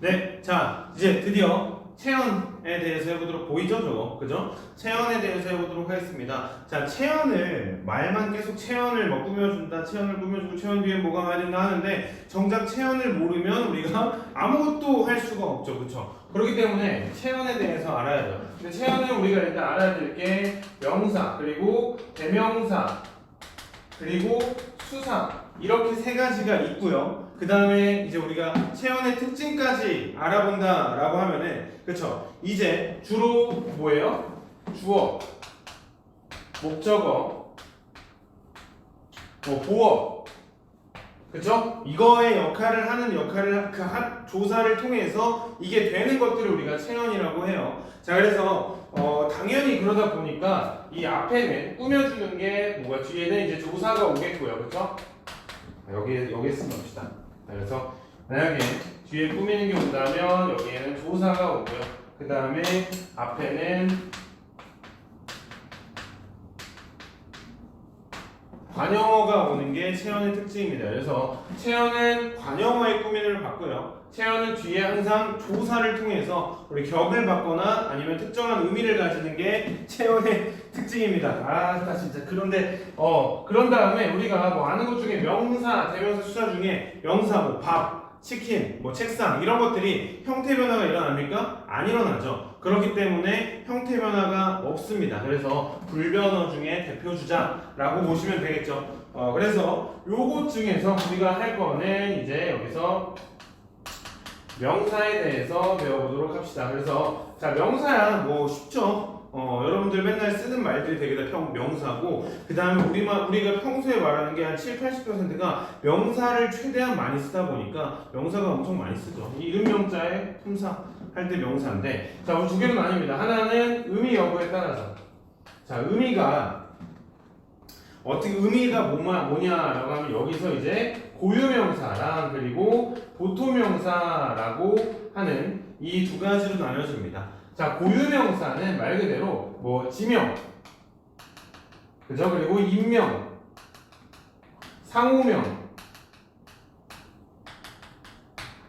네, 자 이제 드디어 체연에 대해서 해보도록 보이죠, 저거, 그죠? 체연에 대해서 해보도록 하겠습니다. 자, 체연을 말만 계속 체연을 뭐 꾸며준다, 체연을 꾸며주고 체연 뒤에 뭐가 가야 된다 하는데 정작 체연을 모르면 우리가 아무것도 할 수가 없죠, 그렇죠? 그렇기 때문에 체연에 대해서 알아야죠. 근데 체연은 우리가 일단 알아야 될 게 명사 그리고 대명사 그리고 수사 이렇게 세 가지가 있고요. 그 다음에 이제 우리가 체온의 특징까지 알아본다라고 하면은 그쵸? 이제 주로 뭐예요? 주어, 목적어, 뭐 보어, 그쵸? 이거의 역할을 하는 역할을 그 한- 조사를 통해서 이게 되는 것들을 우리가 체온이라고 해요. 자 그래서 어, 당연히 그러다 보니까 이 앞에는 꾸며주는 게 뭐가 뒤에는 이제 조사가 오겠고요, 그렇죠? 여기 여기 쓰봅시다. 그래서 만약에 뒤에 꾸미는 게 온다면 여기에는 조사가 오고요. 그 다음에 앞에는 관영어가 오는 게 체연의 특징입니다. 그래서 체연은 관영어의 꾸미를 받고요. 체연은 뒤에 항상 조사를 통해서 우리 격을 받거나 아니면 특정한 의미를 가지는 게 체연의 특징입니다. 아, 나 진짜 그런데 어 그런 다음에 우리가 뭐 아는 것 중에 명사, 대명사, 수사 중에 명사 뭐 밥, 치킨, 뭐 책상 이런 것들이 형태 변화가 일어납니까? 안 일어나죠. 그렇기 때문에 형태 변화가 없습니다. 그래서 불변어 중에 대표 주자라고 보시면 되겠죠. 어, 그래서 요것 중에서 우리가 할 거는 이제 여기서 명사에 대해서 배워보도록 합시다. 그래서 자 명사야 뭐 쉽죠. 어, 여러분들 맨날 쓰는 말들이 되게 다 평, 명사고 그 다음에 우리만 우리가 평소에 말하는 게 한 7, 80%가 명사를 최대한 많이 쓰다 보니까 명사가 엄청 많이 쓰죠. 이 이름명자의 품사 할 때 명사인데 자 우리 두 개는 아닙니다. 하나는 의미 여부에 따라서 자 의미가 어떻게 의미가 뭐냐, 뭐냐라고 하면 여기서 이제 고유명사랑 그리고 보토명사라고 하는 이 두 가지로 나눠집니다. 자, 고유명사는 말 그대로 뭐 지명, 그죠? 그리고 인명, 상호명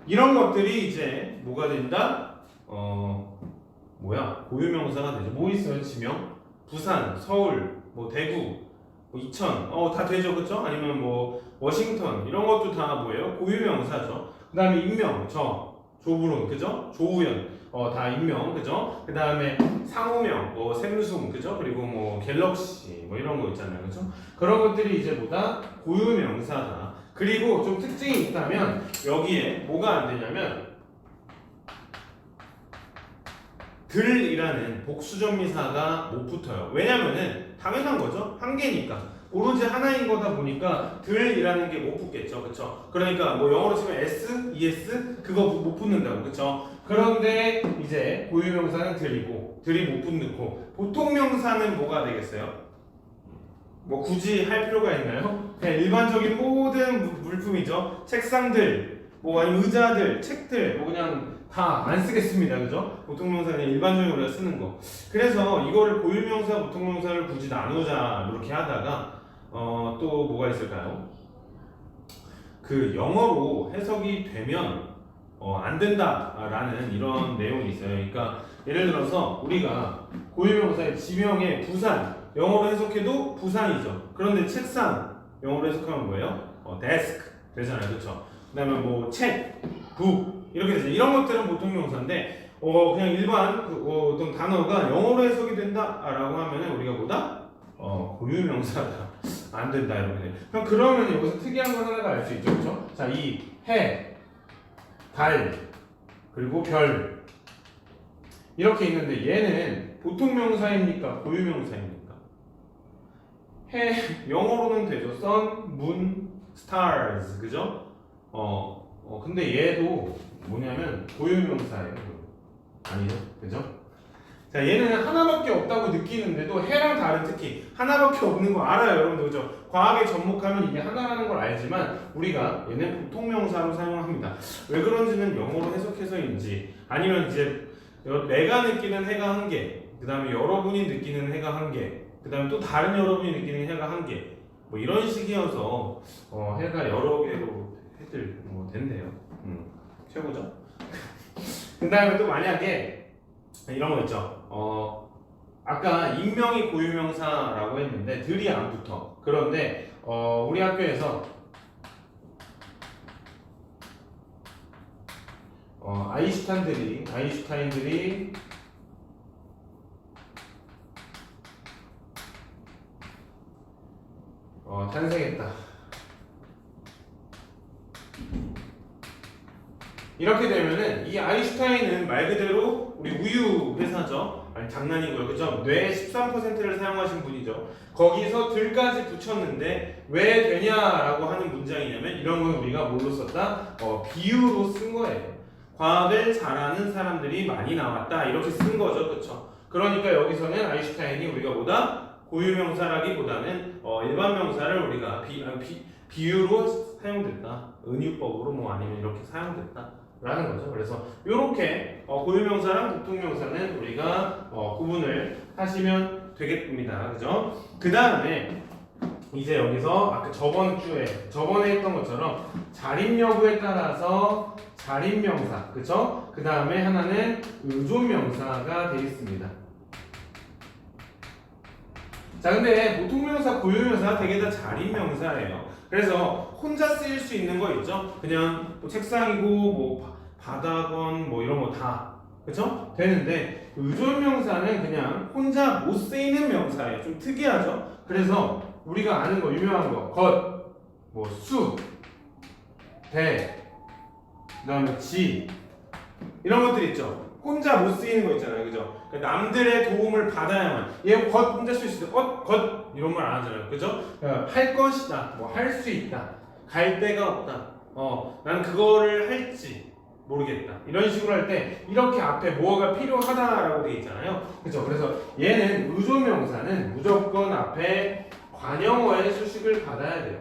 이런 것들이 이제 뭐가 된다? 어 뭐야? 고유명사가 되죠. 뭐 있어요? 지명? 부산, 서울, 뭐 대구, 뭐 이천, 어 다 되죠, 그렇죠? 아니면 뭐 워싱턴 이런 것도 다 뭐예요? 고유명사죠. 그다음에 인명, 저, 조부론, 그죠? 조우연, 어 다 인명, 그죠? 그 다음에 상호명, 뭐 샘숭, 그죠? 그리고 뭐 갤럭시, 뭐 이런 거 있잖아요, 그죠? 그런 것들이 이제 뭐다 고유 명사다. 그리고 좀 특징이 있다면 여기에 뭐가 안 되냐면 들이라는 복수전미사가 못 붙어요. 왜냐면은 당연한 거죠. 한 개니까. 오로지 하나인 거다 보니까 들이라는 게 못 붙겠죠. 그쵸? 그러니까 뭐 영어로 치면 S, ES 그거 못 붙는다고. 그쵸? 그런데 이제 고유명사는 들이고 들이 못 붙고 보통 명사는 뭐가 되겠어요? 뭐 굳이 할 필요가 있나요? 그냥 일반적인 모든 무- 물품이죠. 책상들, 뭐 아니면 의자들, 책들, 뭐 그냥 다 안 쓰겠습니다. 그죠? 보통명사는 일반적으로 우리가 쓰는 거. 그래서 이거를 고유명사, 보통명사를 굳이 나누자 이렇게 하다가 어, 또 뭐가 있을까요? 그 영어로 해석이 되면 어, 안 된다라는 이런 내용이 있어요. 그러니까 예를 들어서 우리가 고유명사의 지명의 부산 영어로 해석해도 부산이죠. 그런데 책상 영어로 해석하면 뭐예요? 어, desk 되잖아요, 그렇죠? 그다음에 뭐 책, 북 이렇게 되죠. 이런 것들은 보통 명사인데 어, 그냥 일반 그, 어, 어떤 단어가 영어로 해석이 된다라고 하면은 우리가 뭐다? 어, 고유명사다. 안 된다 이렇게 돼. 그럼 그러면 여기서 특이한 건 하나가 알 수 있죠, 그렇죠? 자, 이 해, 달, 그리고 별 이렇게 있는데 얘는 보통 명사입니까? 고유 명사입니까? 해 영어로는 되죠. sun, moon, stars 그죠? 어, 어 근데 얘도 뭐냐면 고유 명사예요. 아니죠, 그죠? 자 얘는 하나밖에 없다고 느끼는데도 해랑 다른 특히 하나밖에 없는 거 알아요, 여러분들 그죠? 과학에 접목하면 이게 하나라는 걸 알지만 우리가 얘는 보통 명사로 사용합니다. 왜 그런지는 영어로 해석해서인지 아니면 이제 내가 느끼는 해가 한 개, 그 다음에 여러분이 느끼는 해가 한 개, 그 다음에 또 다른 여러분이 느끼는 해가 한 개, 뭐 이런 식이어서 어, 해가 여러 개로 해들 뭐 된대요. 음, 최고죠. 그 다음에 또 만약에 이런 거 있죠. 어, 아까 인명이 고유명사라고 했는데 들이 안 붙어. 그런데 어, 우리 학교에서 어, 아인슈타인들이 아인슈타인들이 어, 탄생했다. 이렇게 되면은 이 아인슈타인은 말 그대로 우리 우유 회사죠. 아니 장난이고요, 그죠? 뇌 13%를 사용하신 분이죠. 거기서 들까지 붙였는데 왜 되냐라고 하는 문장이냐면 이런 건 우리가 뭘로 썼다? 어, 비유로 쓴 거예요. 과학을 잘하는 사람들이 많이 나왔다 이렇게 쓴 거죠, 그렇죠? 그러니까 여기서는 아인슈타인이 우리가 보다 고유명사라기보다는 어, 일반 명사를 우리가 비, 아, 비, 비유로 사용됐다. 은유법으로 뭐 아니면 이렇게 사용됐다. 라는 거죠. 그래서 이렇게 어, 고유명사랑 보통명사는 우리가 어, 구분을 하시면 되겠습니다. 그죠? 그 다음에 이제 여기서 아까 저번 주에 저번에 했던 것처럼 자림 여부에 따라서 자림명사, 그죠? 그 다음에 하나는 의존 명사가 되어 있습니다. 자, 근데 보통 명사, 고유 명사 되게 다 자림명사예요. 그래서 혼자 쓰일 수 있는 거 있죠? 그냥 뭐 책상이고 뭐 바- 바닥원 뭐 이런 거 다. 그쵸? 되는데 의존 명사는 그냥 혼자 못 쓰이는 명사예요. 좀 특이하죠? 그래서 우리가 아는 거 유명한 거 것, 뭐 수, 대, 그다음에 지 이런 것들 있죠. 혼자 못 쓰이는 거 있잖아요, 그죠? 그러니까 남들의 도움을 받아야만. 얘것 혼자 쓸 수 있어, 것, 것 이런 말 안 하잖아요, 그죠? 그러니까 할 것이다, 뭐 할 수 있다, 갈 데가 없다, 어, 난 그거를 할지 모르겠다. 이런 식으로 할 때 이렇게 앞에 뭐가 필요하다라고 돼 있잖아요, 그죠? 그래서 얘는 의존명사는 무조건 앞에 관형어의 수식을 받아야 돼요.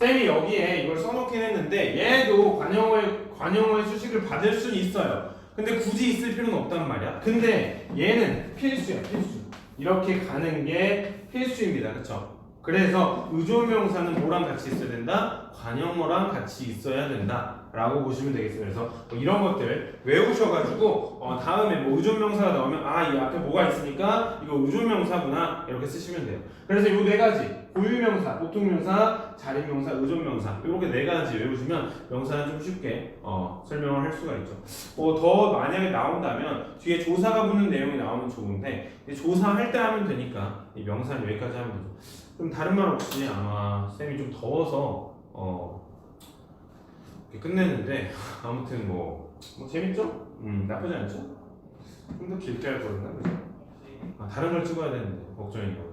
쌤이 여기에 이걸 써놓긴 했는데 얘도 관형어의 관형어의 수식을 받을 수는 있어요. 근데 굳이 있을 필요는 없단 말이야. 근데 얘는 필수야, 필수. 이렇게 가는 게 필수입니다. 그렇죠? 그래서 의존명사는 뭐랑 같이 있어야 된다? 관형어랑 같이 있어야 된다. 라고 보시면 되겠어요. 그래서 뭐 이런 것들 외우셔가지고 어, 다음에 뭐 의존명사가 나오면 아 이 앞에 뭐가 있으니까 이거 의존명사구나 이렇게 쓰시면 돼요. 그래서 이 네 가지 고유명사, 보통명사, 자립명사, 의존명사 이렇게 네 가지 외우시면 명사는 좀 쉽게 어, 설명을 할 수가 있죠. 어, 더 만약에 나온다면 뒤에 조사가 붙는 내용이 나오면 좋은데 조사할 때 하면 되니까 이 명사는 여기까지 하면 되죠. 좀 다른 말 없이 아마 쌤이 좀 더워서 어, 이렇게 끝냈는데 아무튼 뭐, 뭐 재밌죠? 음 나쁘지 않죠? 좀 더 길게 할 거였나 그죠? 아, 다른 걸 찍어야 되는데 걱정이고